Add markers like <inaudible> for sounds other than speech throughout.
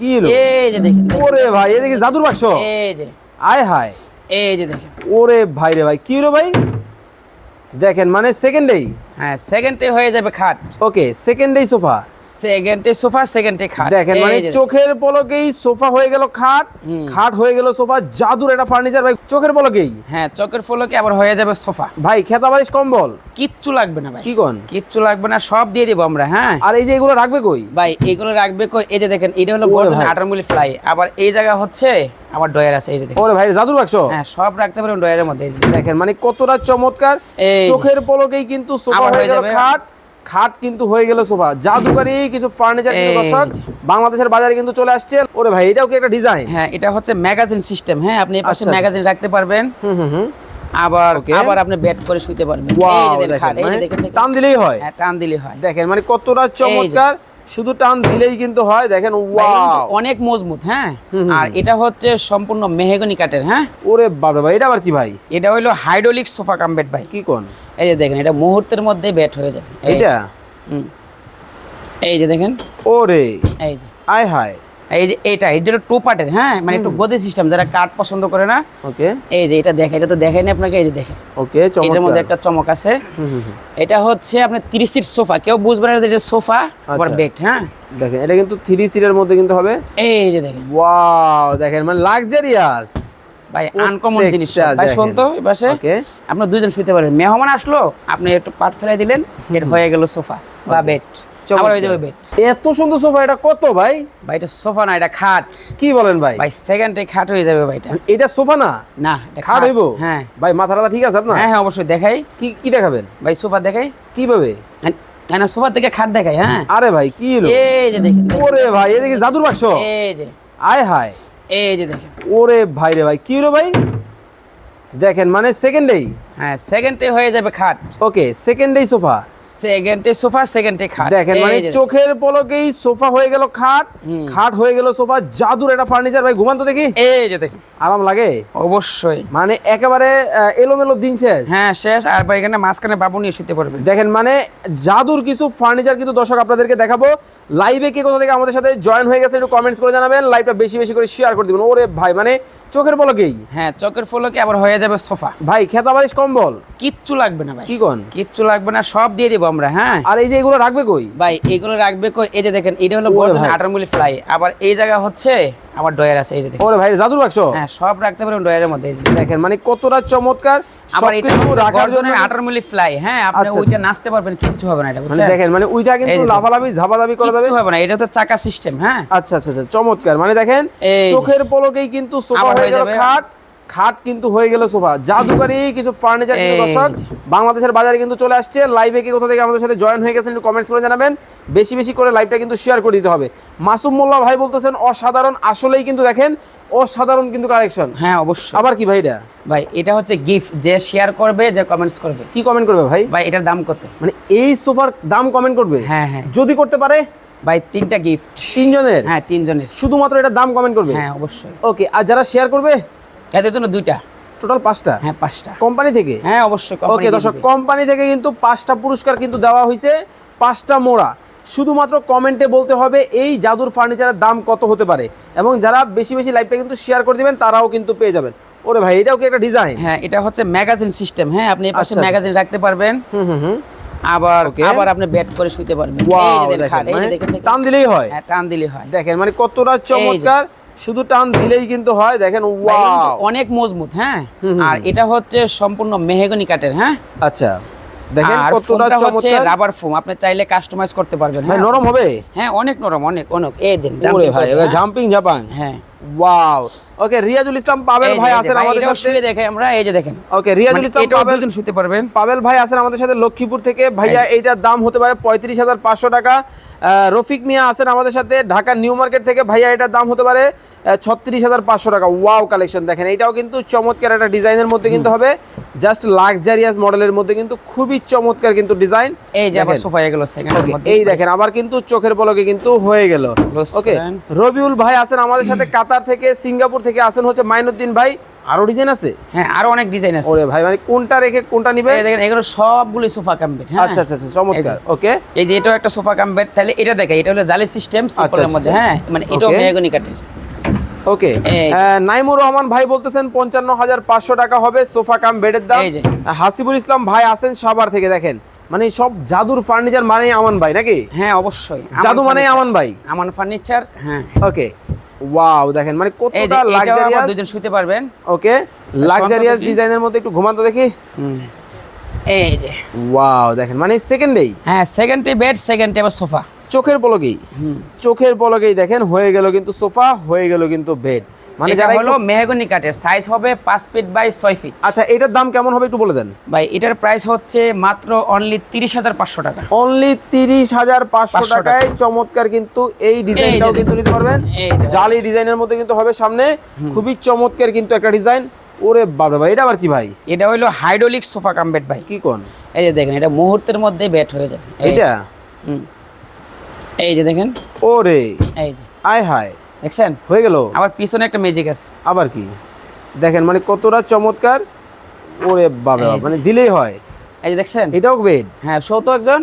কি এলো এই যে দেখেন দেখেন। ওরে ভাই এদিকে জাদুর বাক্স। এই যে। আয় হায়। এই যে দেখেন। ওরে ভাই রে ভাই কি হলো ভাই? দেখেন মানে সেকেন্ডেই হ্যাঁ সেকেন্ডে হয়ে যাবে খাট। ওকে সেকেন্ডেই সোফা। সেকেন্ডে সোফা সেকেন্ডে খাট। দেখেন মানে চোখের পলকেই সোফা হয়ে গেল খাট খাট হয়ে গেল সোফা জাদুর একটা ফার্নিচার ভাই চোখের পলকেই। হ্যাঁ চকের ফলকে আবার হয়ে যাবে সোফা। ভাই খেতা বালিশ কম্বল। কিচ্ছু লাগবে না ভাই। কি কোন? কিচ্ছু লাগবে না সব দিয়ে দিব আমরা হ্যাঁ। আর এই যে এগুলো রাখবে কই? ভাই এগুলো রাখবে কই? এই যে দেখেন এটা হলো গর্জন ভাই। আঠারো মিলি ফ্লাই আবার এই জায়গা হচ্ছে আবার ডয়ার আছে এই যে ওরে ভাই জাদুর বাক্স। হ্যাঁ সব রাখতে পারেন ডয়ারের মধ্যে দেখেন। দেখেন। মানে কতটা চমৎকার। চোখের পলকেই কিন্তু সোফা হয়ে যাবে। খাট। খাট কিন্তু হয়ে গেল সোফা। জাদুকারি কিছু ফার্নিচার কিন্তু দর্শক বাংলাদেশের বাজারে কিন্তু চলে আসছে। ওরে ভাই এটাও কি একটা ডিজাইন হ্যাঁ এটা হচ্ছে ম্যাগাজিন সিস্টেম হ্যাঁ আপনি এই পাশে আচ্ছা, আচ্ছা। ম্যাগাজিন রাখতে পারবেন। হুম হুম হুম। আবার আবার আপনি বেড করে শুতে পারবেন। টান দিলেই হয়। হ্যাঁ টান দিলে হয়। দেখেন মানে কতটা চমৎকার। শুধু টান দিলেই কিন্তু হয় দেখেন ওয়াও অনেক মজবুত হ্যাঁ। আর এটা হচ্ছে সম্পূর্ণ মেহেগনি কাঠের হ্যাঁ? ওরে বাবা ভাই এটা আবার কি ভাই? এটা হলো হাইড্রোলিক সোফা কাম বেড ভাই। কি কোন? এই যে দেখেন এটা মুহূর্তের মধ্যে বেড হয়ে যাবে। এটা। এই যে দেখেন। ওরে। এই যে। আয় হায়। এই যে এটা এটা হলো টু পার্টের হ্যাঁ? মানে একটু গদি সিস্টেম যারা কাঠ পছন্দ করে না ওকে। এই যে এটা দেখেন এটা তো দেখাইনি আপনাকে এই যে দেখেন। ওকে এটার মধ্যে একটা চমক আছে। এটা হচ্ছে আপনার তিরিশ সিট সোফা কেউ বুঝবে না যে এটা সোফা আবার। বেড হ্যাঁ? দেখেন এটা কিন্তু থ্রি সিটের মধ্যে কিন্তু হবে। এই যে দেখেন। ওয়াও দেখেন মানে লাক্সারিয়াস ভাই আনকমন জিনিস ভাই দেখেন। শোন তো ওকে। আপনার দুইজন শুতে পারবেন মেহমান আসলো আপনি একটু পাট ফেলাই দিলেন এর হয়ে গেল সোফা বা বেড আবার হয়ে যাবে বেড এত সুন্দর সোফা এটা কত ভাই? ভাই এটা সোফা না এটা খাট। কি বলেন ভাই? ভাই সেকেন্ডে খাট হয়ে যাবে ভাই এটা এটা সোফা না? না এটা খাট হইব? হ্যাঁ। ভাই মাথা টাথা ঠিক আছে আপনার? হ্যাঁ হ্যাঁ অবশ্যই দেখাই। কি কি দেখাবেন? ভাই সোফা দেখাই। কীভাবে? না না সোফা থেকে খাট দেখাই হ্যাঁ। আরে ভাই কি এলো এই যে দেখেন দেখেন। ওরে ভাই এদিকে জাদুর বাক্স। এই যে। আয় হায়। এই যে দেখেন। ওরে ভাই রে ভাই কি হলো ভাই? দেখেন মানে সেকেন্ডেই হ্যাঁ সেকেন্ডে হয়ে যাবে খাট। ওকে সেকেন্ডেই সোফা। সেকেন্ডে সোফা সেকেন্ডে খাট। দেখেন মানে চোখের পলকেই সোফা হয়ে গেল খাট খাট হয়ে গেল সোফা জাদুর একটা ফার্নিচার ভাই ঘুমান তো দেখি। এই যে দেখেন আরাম লাগে? অবশ্যই। মানে একেবারে এলোমেলো দিন শেষ। হ্যাঁ শেষ। আর ভাই এখানে মাঝখানে বাবু নিয়ে শুতে পারবেন দেখেন মানে জাদুর কিছু ফার্নিচার কিন্তু দর্শক আপনাদেরকে দেখাবো। লাইভে কে কোথা থেকে আমাদের সাথে জয়েন হয়ে গেছে একটু কমেন্টস করে জানাবেন। লাইভটা বেশি বেশি করে শেয়ার করে দিবেন। ওরে ভাই মানে চোখের পলকেই। হ্যাঁ চোখের ফলকে আবার হয়ে যাবে সোফা। ভাই খেতা বালিশ কম্বল? কিচ্ছু লাগবে না ভাই। কি কোন? কিচ্ছু লাগবে না সব দিয়ে দিব আমরা হ্যাঁ। আর এই যে এগুলো রাখবে কই? ভাই এগুলো রাখবে কই? এই যে দেখেন এটা হলো গর্জন ভাই। ফ্লাই আবার এই জায়গা হচ্ছে আবার ডয়ার আছে এই যে দেখেন। ওরে ভাই জাদুর বাক্স? হ্যাঁ সব রাখতে পারেন ডয়ারের মধ্যে দেখেন। মানে কতটা চমৎকার আবার এটা রাখার জন্য গর্জনের আঠারো মিলি ফ্লাই হ্যাঁ আপনি আচ্ছা, ওইটা আচ্ছা। নাচতে পারবেন কিচ্ছু হবে না এটা মানে বুঝছেন? দেখেন মানে ওইটা কিন্তু লাফালাফি ঝাপাঝাপি করা যাবে কিচ্ছু হবে না এটা তো চাকা সিস্টেম হ্যাঁ। আচ্ছা আচ্ছা আচ্ছা চমৎকার। মানে দেখেন চোখের পলকেই কিন্তু সোফা হয়ে যাবে। খাট। খাট কিন্তু হয়ে গেল সোফা। জাদুকারি কিছু ফার্নিচার কিন্তু দর্শক বাংলাদেশের বাজারে কিন্তু চলে আসছে। লাইভে কি কোথা থেকে আমাদের সাথে জয়েন হয়ে গেছেন একটু কমেন্টস করে জানাবেন। বেশি বেশি করে লাইভটা কিন্তু শেয়ার করে দিতে হবে। মাসুম মোল্লা ভাই বলতেছেন অসাধারণ। আসলেই কিন্তু দেখেন অসাধারণ কিন্তু কালেকশন হ্যাঁ অবশ্যই। আবার কি ভাই এটা? ভাই এটা হচ্ছে গিফট যে শেয়ার করবে যে কমেন্টস করবে। কি কমেন্ট করবে ভাই? ভাই এটার দাম কত? মানে এই সোফার দাম কমেন্ট করবে? হ্যাঁ হ্যাঁ। যদি করতে পারে? ভাই তিনটা গিফট তিনজনের? হ্যাঁ তিনজনের। শুধুমাত্র এটার দাম কমেন্ট করবে? হ্যাঁ অবশ্যই। ওকে আর যারা শেয়ার করবে? এদের জন্য দুইটা। টোটাল পাঁচটা? হ্যাঁ পাঁচটা। কোম্পানি থেকে? হ্যাঁ অবশ্যই ওকে দর্শক কোম্পানি থেকে কিন্তু পাঁচটা পুরস্কার কিন্তু দেওয়া হয়েছে। পাঁচটা মোড়া। শুধুমাত্র কমেন্টে বলতে হবে এই জাদুর ফার্নিচারের দাম কত হতে পারে? এবং যারা বেশি বেশি লাইভটা কিন্তু শেয়ার করে দিবেন তারাও কিন্তু পেয়ে যাবেন। ওরে ভাই এটাও কি একটা ডিজাইন হ্যাঁ এটা হচ্ছে ম্যাগাজিন সিস্টেম হ্যাঁ আপনি এই পাশে আচ্ছা, আচ্ছা। ম্যাগাজিন রাখতে পারবেন। হুম হুম হুম। আবার আবার আপনি বেড করে শুতে পারবেন। মানে। টান দিলেই হয়। হ্যাঁ টান দিলে হয়। দেখেন মানে কতটা চমৎকার। শুধু টান দিলেই কিন্তু হয় দেখেন ওয়াও অনেক মজবুত হ্যাঁ? আর এটা হচ্ছে সম্পূর্ণ মেহেগনি কাঠের হ্যাঁ? আচ্ছা দেখেন কতটা চমৎকার। রাবার ফোম আপনি চাইলে কাস্টমাইজ করতে পারবেন হ্যাঁ? নরম হবে? হ্যাঁ অনেক নরম অনেক অনেক এই দিন ওরে ভাই হ্যাঁ। জাম্পিং জাপান হ্যাঁ। ওয়াও ওকে রিয়াজুল ইসলাম পাবেল ভাই আছেন আমাদের সাথে। দেখে আমরা এই যে দেখেন। ওকে রিয়াজুল ইসলাম পাবেল দুজন শুতে পারবেন। পাবেল ভাই আছেন আমাদের সাথে লক্ষ্মীপুর থেকে। ভাইয়া এইটার দাম হতে পারে পঁয়ত্রিশ হাজার পাঁচশো টাকা। রফিক মিয়া আছেন আমাদের সাথে ঢাকা নিউ মার্কেট থেকে। ভাইয়া এটার দাম হতে পারে ছত্রিশ হাজার পাঁচশো টাকা। ওয়াও কালেকশন দেখেন এটাও কিন্তু চমৎকার একটা ডিজাইনের মধ্যে কিন্তু হবে। জাস্ট লাক্সারিয়াস মডেলের মধ্যে কিন্তু খুবই চমৎকার কিন্তু ডিজাইন। এই যে আবার। সোফা সেকেন্ডের এই দেখেন আবার কিন্তু চোখের পলকে কিন্তু হয়ে গেল। ওকে রবিউল ভাই আছেন আমাদের সাথে <clears throat> কাতার থেকে সিঙ্গাপুর থেকে আসেন হচ্ছে মাইনুদ্দিন ভাই। আরও ডিজাইন আছে? হ্যাঁ আরও অনেক ডিজাইন আছে। ওরে ভাই মানে কোনটা রেখে কোনটা নিবে? এই দেখেন এগুলো সবগুলো সোফা কাম বেড হ্যাঁ। আচ্ছা আচ্ছা আচ্ছা চমৎকার ওকে। এই যে এটাও একটা সোফা কাম বেড তাহলে এটা দেখে এটা হলো জালি সিস্টেম সিম্পলের আচ্ছা, মধ্যে আচ্ছা। হ্যাঁ মানে এটাও. মেহগনি কাঠের। ওকে। নাইমুর রহমান ভাই বলতেছেন পঞ্চান্ন হাজার পাঁচশো টাকা হবে সোফা কাম বেডের দাম। হাসিবুল ইসলাম ভাই আছেন সাভার থেকে দেখেন। মানে সব জাদুর ফার্নিচার মানে আমান ভাই নাকি? হ্যাঁ অবশ্যই। জাদু মানে আমান ভাই। আমান ফার্নিচার হ্যাঁ। ওকে। ওয়াও দেখেন মানে কতটা লাক্সারিয়াস দুইজন শুতে পারবেন। ওকে লাক্সারিয়াস ডিজাইনের মধ্যে একটু ঘুমান তো দেখি। এই যে। ওয়াও দেখেন মানে সেকেন্ডেই হ্যাঁ সেকেন্ড ডে বেড সেকেন্ডে আবার সোফা চোখের পলকেই। চোখের পলকেই দেখেন হয়ে গেল কিন্তু সোফা হয়ে গেল কিন্তু বেড মানে যারা হলো মেহগনি কাঠের সাইজ হবে পাঁচ ফিট বাই ছয় ফিট আচ্ছা এটার দাম কেমন হবে একটু বলে দেন। ভাই এটার প্রাইস হচ্ছে মাত্র অনলি তিরিশ হাজার পাঁচশো টাকা। অনলি তিরিশ হাজার পাঁচশো টাকায় চমৎকার কিন্তু এই ডিজাইনটাও কিন্তু নিতে পারবেন। জালি ডিজাইনের মধ্যে কিন্তু হবে সামনে। খুবই চমৎকার কিন্তু একটা ডিজাইন ওরে বাবা ভাই এটা আবার কি ভাই? এটা হলো হাইড্রোলিক সোফা কাম বেড ভাই। কি কোন? এই যে দেখেন এটা মুহূর্তের মধ্যে বেড হয়ে যাবে। এই যে, এটা এই যে দেখেন। ওরে। এই যে। আয় হায়। দেখছেন? হয়ে গেল? আবার পিছনে একটা ম্যাজিক আছে। আবার কি? দেখেন মানে কতটা চমৎকার। ওরে বাবা মানে দিলেই হয়। এই যে দেখছেন? এটাও বেড হ্যাঁ শো তো একজন।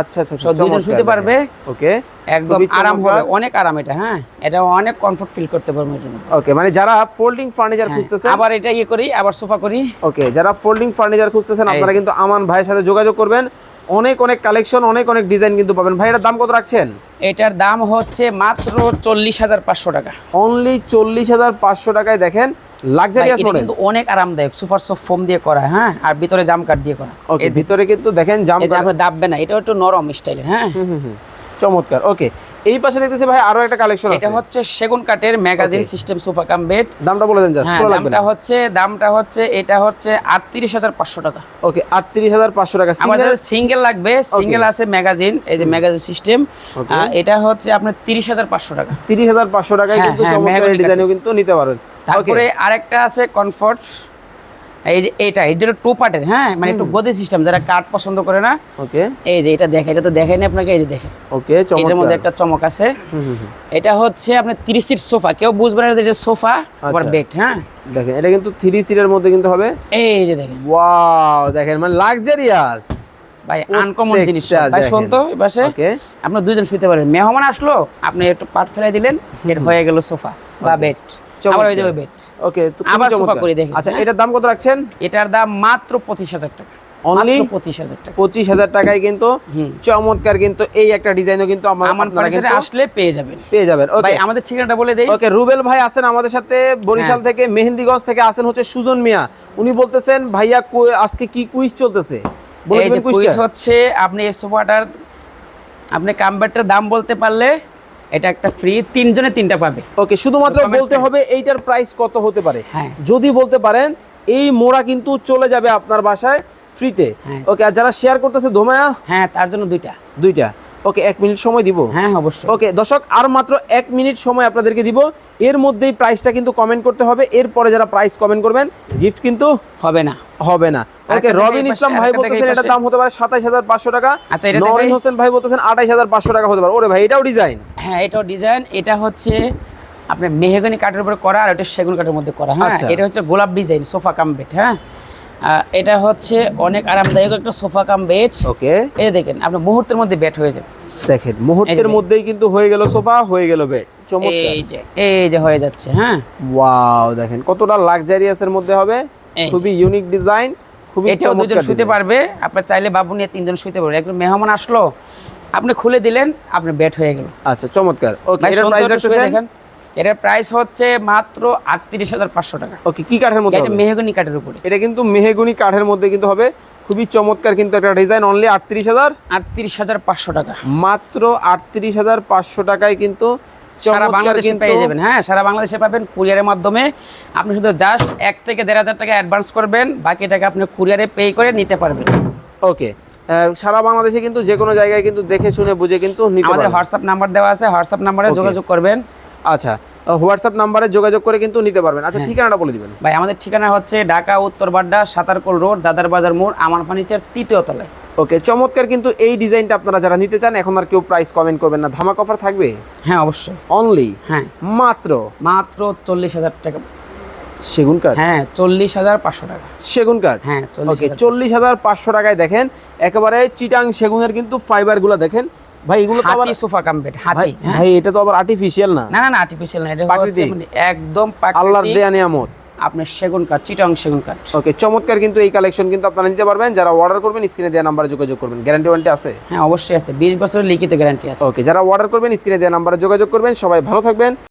আচ্ছা আচ্ছা সব দুইজন শুতে পারবে। ওকে। একদম আরাম হবে। অনেক আরাম এটা হ্যাঁ? এটা অনেক কমফোর্ট ফিল করতে পারবে এটার মধ্যে। ওকে মানে যারা ফোল্ডিং ফার্নিচার হ্যাঁ, খুঁজতেছেন আবার এটা ইয়ে করি আবার সোফা করি। ওকে যারা ফোল্ডিং ফার্নিচার খুঁজতেছেন আপনারা কিন্তু আমান ভাইয়ের সাথে যোগাযোগ করবেন। অনেক অনেক কালেকশন অনেক অনেক ডিজাইন কিন্তু পাবেন। ভাই এটার দাম কত রাখছেন? এটার দাম হচ্ছে মাত্র চল্লিশ হাজার পাঁচশো টাকা। অনলি চল্লিশ হাজার পাঁচশো টাকায় দেখেন লাক্সারিয়াস মডেল কিন্তু অনেক আরামদায়ক সুপার সফট ফোম দিয়ে করা হ্যাঁ? আর ভিতরে জাম কাট দিয়ে করা। ওকে ভিতরে কিন্তু দেখেন জাম এটা দাববে না এটা একটু নরম স্টাইলের হ্যাঁ? চমৎকার ওকে। এই পাশে দেখতেছি ভাই আরও একটা কালেকশন আছে। এটা হচ্ছে সেগুন কাঠের magazine system sofa cum bed. দামটা বলে দেন জাস্ট হ্যাঁ পুরো লাগবে দামটা হচ্ছে দামটা হচ্ছে এটা হচ্ছে আটত্রিশ হাজার পাঁচশো টাকা। ওকে আটত্রিশ হাজার পাঁচশো টাকা। আমাদের সিঙ্গেল লাগবে সিঙ্গেল আছে ম্যাগাজিন এই যে ম্যাগাজিন সিস্টেম। এটা হচ্ছে আপনার তিরিশ হাজার পাঁচশো টাকা। তিরিশ হাজার পাঁচশো টাকায় হ্যাঁ, কিন্তু হ্যাঁ, চমৎকার ডিজাইনও কিন্তু নিতে পারবেন তারপরে আরেকটা আছে কমফর্ট এই যে এটা এটা টু পার্টের হ্যাঁ? মানে একটু গদি সিস্টেম যারা কাঠ পছন্দ করে না ওকে। এই যে এটা দেখে এটা তো দেখাইনি আপনাকে এই যে দেখেন। ওকে এটার মধ্যে একটা চমক আছে। এটা হচ্ছে আপনার তিরিশ সিট সোফা কেউ বুঝবে না যে এটা সোফা আবার। বেড হ্যাঁ? দেখেন এটা কিন্তু থ্রি সিটের মধ্যে কিন্তু হবে। এই যে দেখেন। ওয়াও দেখেন মানে লাক্সারিয়াস ভাই আনকমন জিনিস ভাই। শোন তো এপাশে ওকে। আপনার দুইজন শুতে পারেন। মেহমান আসলো আপনি একটু পাট ফেলাই দিলেন এর হয়ে গেল সোফা বা বেড আবার হয়ে যাবে বেড ওকে আবার সোফা করে দেখেন, আচ্ছা হ্যাঁ? এটার দাম কত রাখছেন? এটার দাম মাত্র পঁচিশ হাজার টাকা? মাত্র পঁচিশ হাজার টাকা। পঁচিশ হাজার টাকায় কিন্তু চমৎকার কিন্তু এই একটা ডিজাইনও কিন্তু আমার আসলে পেয়ে যাবেন। পেয়ে যাবেন ওকে আমাদের ঠিকানাটা বলে দেই। ওকে রুবেল ভাই আছেন আমাদের সাথে বরিশাল হ্যাঁ। থেকে মেহেন্দিগঞ্জ থেকে আছেন হচ্ছে সুজন মিয়া। উনি বলতেছেন ভাইয়া আজকে কি কুইজ চলতেছে? কুইজ হচ্ছে আপনি এই সোফাটার আপনি কামব্যাটের দাম বলতে পারলে এটা একটা ফ্রি তিনজনে তিনটা পাবে। ওকে শুধুমাত্র বলতে হবে এইটার প্রাইস কত হতে পারে। হ্যাঁ। যদি বলতে পারেন এই মোড়া কিন্তু চলে যাবে আপনার বাসায় ফ্রিতে হ্যাঁ। ওকে আর যারা শেয়ার করতেছে ধোমায়া? হ্যাঁ তার জন্য দুইটা। দুইটা। ওকে এক মিনিট সময় দিব। হ্যাঁ অবশ্যই। ওকে দর্শক আর মাত্র এক মিনিট সময় আপনাদেরকে দিব। এর মধ্যেই প্রাইসটা কিন্তু কমেন্ট করতে হবে। এরপরে যারা প্রাইস কমেন্ট করবেন গিফট কিন্তু হবে না। হবে না। ওকে রবিন ইসলাম ভাই বলতেছেন পাশে। দাম হতে পারে সাতাইশ হাজার পাঁচশো টাকা। আচ্ছা, এটা নরিন হোসেন ভাই বলতেছেন আঠাইশ হাজার পাঁচশো টাকা হতে পারে। ওরে ভাই এটাও ডিজাইন হ্যাঁ এটাও ডিজাইন এটা হচ্ছে আপনার মেহগনি কাঠের উপরে করা আর এটা সেগুন কাঠের মধ্যে করা হ্যাঁ? আচ্ছা। এটা হচ্ছে গোলাপ ডিজাইন সোফা কাম বেড হ্যাঁ? এটা হচ্ছে অনেক আরামদায়ক একটা সোফা কাম বেড। ওকে। এই দেখেন আপনার মুহূর্তের মধ্যে বেড হয়ে যাবে। দেখেন মুহূর্তের মধ্যেই কিন্তু হয়ে গেল সোফা হয়ে গেল বেড। চমৎকার। এই যে এই যে হয়ে যাচ্ছে হ্যাঁ? ওয়াও দেখেন কতটা লাক্সারিয়াস এর মধ্যে হবে। খুবই ইউনিক ডিজাইন এটাও দুজন শুতে পারবে। আপনার চাইলে বাবু নিয়ে তিনজন শুতে পারবে। একজন মেহমান আসলো আপনি খুলে দিলেন আপনার বেড হয়ে গেল। আচ্ছা চমৎকার। দেখেন। এটার প্রাইস হচ্ছে মাত্র আটত্রিশ হাজার পাঁচশো টাকা। ওকে কি কাঠের মধ্যে এটা? মেহগনি কাঠের উপরে। এটা কিন্তু মেহেগুনি কাঠের মধ্যে কিন্তু হবে। খুবই চমৎকার কিন্তু একটা ডিজাইন অনলি আটত্রিশ হাজার? আটত্রিশ হাজার পাঁচশো টাকা। মাত্র আটত্রিশ হাজার পাঁচশো টাকায় কিন্তু সারা বাংলাদেশে পেয়ে যাবেন। হ্যাঁ সারা বাংলাদেশে পাবেন কুরিয়ারের মাধ্যমে। আপনি শুধু জাস্ট এক থেকে দেড় হাজার টাকা অ্যাডভান্স করবেন বাকি টাকা আপনি কুরিয়ারে পে করে নিতে পারবেন। ওকে সারা বাংলাদেশে কিন্তু যে কোনো জায়গায় কিন্তু দেখে শুনে বুঝে কিন্তু নিতে আমাদের হোয়াটসঅ্যাপ নাম্বার দেওয়া আছে হোয়াটসঅ্যাপ নাম্বারে যোগাযোগ করবেন। আচ্ছা হোয়াটসঅ্যাপ নাম্বারে যোগাযোগ করে কিন্তু নিতে পারবেন। আচ্ছা হ্যাঁ। ঠিকানাটা বলে দিবেন। ভাই আমাদের ঠিকানা হচ্ছে ঢাকা উত্তর বাড্ডা সাতারকোল রোড দাদার বাজার মোড় আমার ফার্নিচার তৃতীয় তলায়। ওকে চমৎকার কিন্তু এই ডিজাইনটা আপনারা যারা নিতে চান এখন আর কেউ প্রাইস কমেন্ট করবেন না। ধামাক অফার থাকবে? হ্যাঁ অবশ্যই। অনলি হ্যাঁ। মাত্র? মাত্র চল্লিশ হাজার টাকা। সেগুন কাঠ হ্যাঁ চল্লিশ হাজার পাঁচশো টাকা। সেগুন কাঠ হ্যাঁ চল্লিশ ওকে চল্লিশ হাজার পাঁচশো টাকায় দেখেন একেবারে চিটাং সেগুনের কিন্তু ফাইবারগুলো দেখেন। ভাই এগুলো তো আবার সোফা কাম বেড হাতি হ্যাঁ। ভাই এটা তো আবার আর্টিফিশিয়াল না। না না আর্টিফিশিয়াল না এটা হচ্ছে। মানে একদম আল্লাহর দেয়া নিয়ামত। আপনার সেগুন কাঠ চিটং সেগুন কাঠ। ওকে চমৎকার কিন্তু এই কালেকশন কিন্তু আপনারা নিতে পারবেন। যারা অর্ডার করবেন স্ক্রিনে দেওয়া নাম্বারে যোগাযোগ করবেন। গ্যারান্টি ওয়ারেন্টি আছে? হ্যাঁ অবশ্যই আছে। বিশ বছরের লিখিত গ্যারান্টি আছে। ওকে যারা অর্ডার করবেন স্ক্রিনে দেওয়া নাম্বারে যোগাযোগ করবেন। সবাই ভালো থাকবেন।